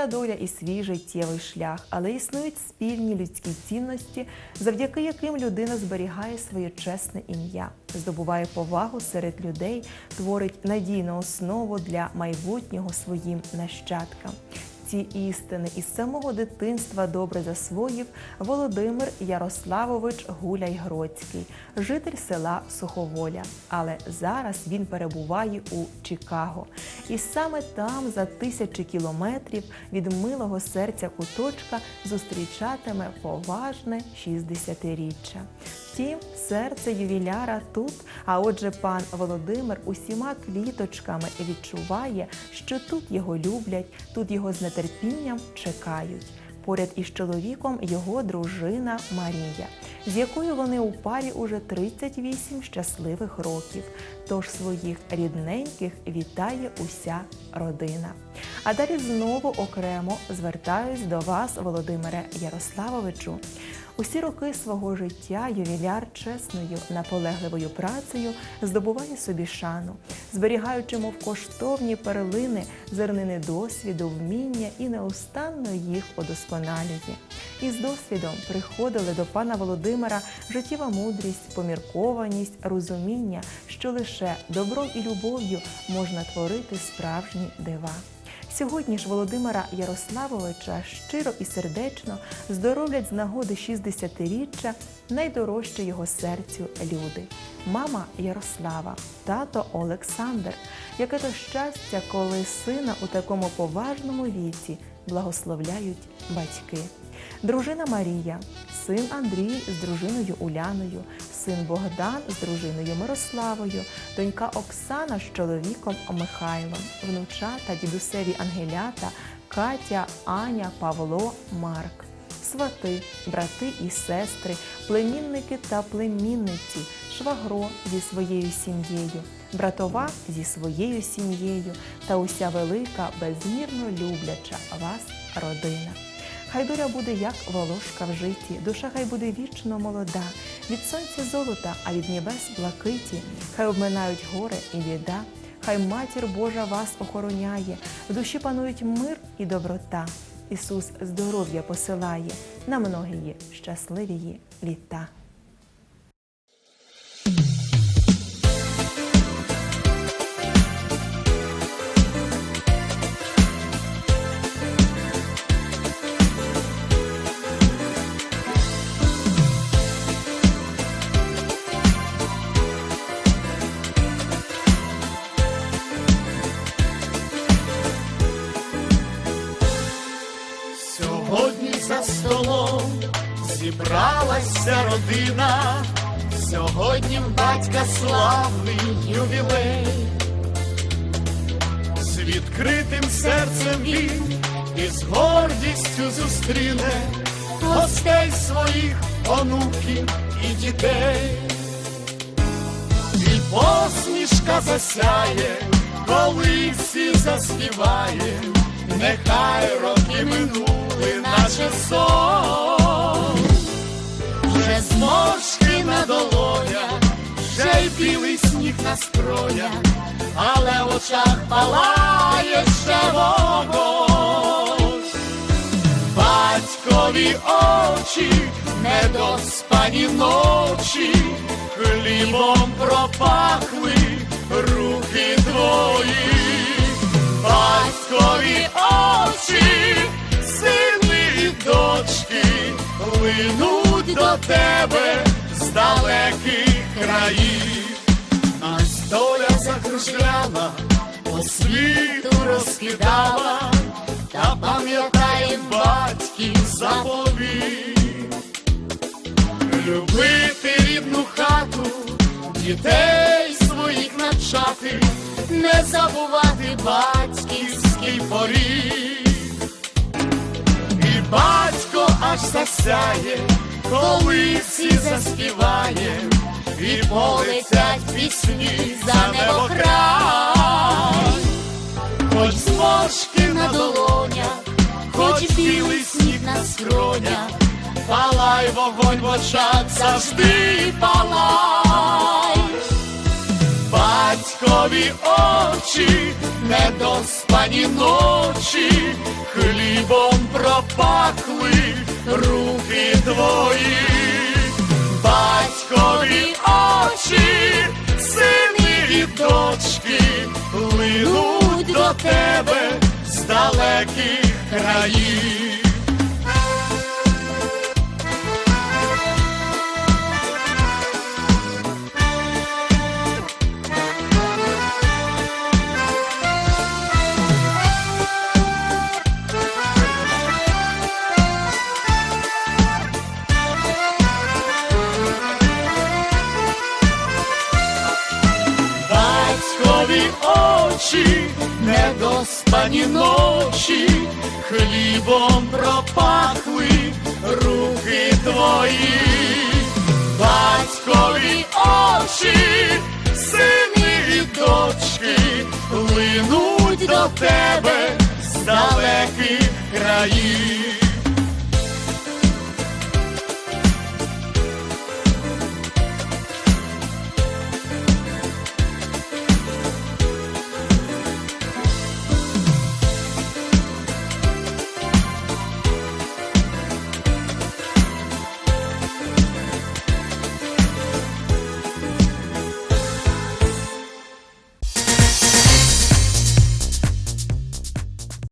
своя доля і свій життєвий шлях, але існують спільні людські цінності, завдяки яким людина зберігає своє чесне ім'я, здобуває повагу серед людей, творить надійну основу для майбутнього своїм нащадкам. Ці істини із самого дитинства добре засвоїв Володимир Ярославович Гуляй-Гроцький, житель села Суховоля. Але зараз він перебуває у Чикаго. І саме там, за тисячі кілометрів від милого серця куточка, зустрічатиме поважне 60-річчя. Втім, серце ювіляра тут, а отже, пан Володимир усіма квіточками відчуває, що тут його люблять, тут його з нетерпінням чекають. Поряд із чоловіком його дружина Марія, з якою вони у парі уже 38 щасливих років. Тож своїх рідненьких вітає уся родина. А далі знову окремо звертаюсь до вас, Володимире Ярославовичу. Усі роки свого життя ювіляр чесною, наполегливою працею здобуває собі шану, зберігаючи, мов коштовні перлини, зернини досвіду, вміння і неустанно їх удосконалює. І з досвідом приходили до пана Володимира життєва мудрість, поміркованість, розуміння, що лише добром і любов'ю можна творити справжні дива. Сьогодні ж Володимира Ярославовича щиро і сердечно здоровлять з нагоди 60-річчя найдорожче його серцю люди. Мама Ярослава, тато Олександр. Яке то щастя, коли сина у такому поважному віці благословляють батьки. Дружина Марія, син Андрій з дружиною Уляною, син Богдан з дружиною Мирославою, донька Оксана з чоловіком Михайлом, внучата дідусеві Ангелята, Катя, Аня, Павло, Марк. Свати, брати і сестри, племінники та племінниці, швагро зі своєю сім'єю, братова зі своєю сім'єю та уся велика, безмірно любляча вас родина. Хай доля буде як волошка в житті, душа хай буде вічно молода, від сонця золота, а від небес блакиті, хай обминають горе і біда, хай матір Божа вас охороняє, в душі панують мир і доброта. Ісус здоров'я посилає. На многії щасливії літа. Столом зібралася родина, сьогодні в батька славний ювілей, з відкритим серцем він і з гордістю зустріне гостей своїх онуків і дітей, і посмішка засяє, коли всі заспіває, нехай роки минули, наче сон, вже зморшки на долонях, вже й білий сніг на скронях, але в очах палає ще вогонь. Батькові очі, недоспані ночі, хлібом пропахли руки твої, батькові очі, линуть до тебе з далеких країв. Нас доля закружляла, по світу розкидала, та пам'ятає батьків заповіт. Любити рідну хату, дітей своїх навчати, не забувати батьківський поріг. Аж засяє, коли всі заспіває, і полетять пісні за небокрай. Хоч зморшки на долонях, хоч білий сніг на скронях, палай вогонь в очах, завжди палай. Батькові очі, недоспані ночі, хлібом пропахли руки твої, батькові очі, сини і дочки, линуть до тебе з далеких країв. Очі, недоспані ночі, хлібом пропахли руки твої, батькові очі, сини і дочки, линуть до тебе з далеких країв.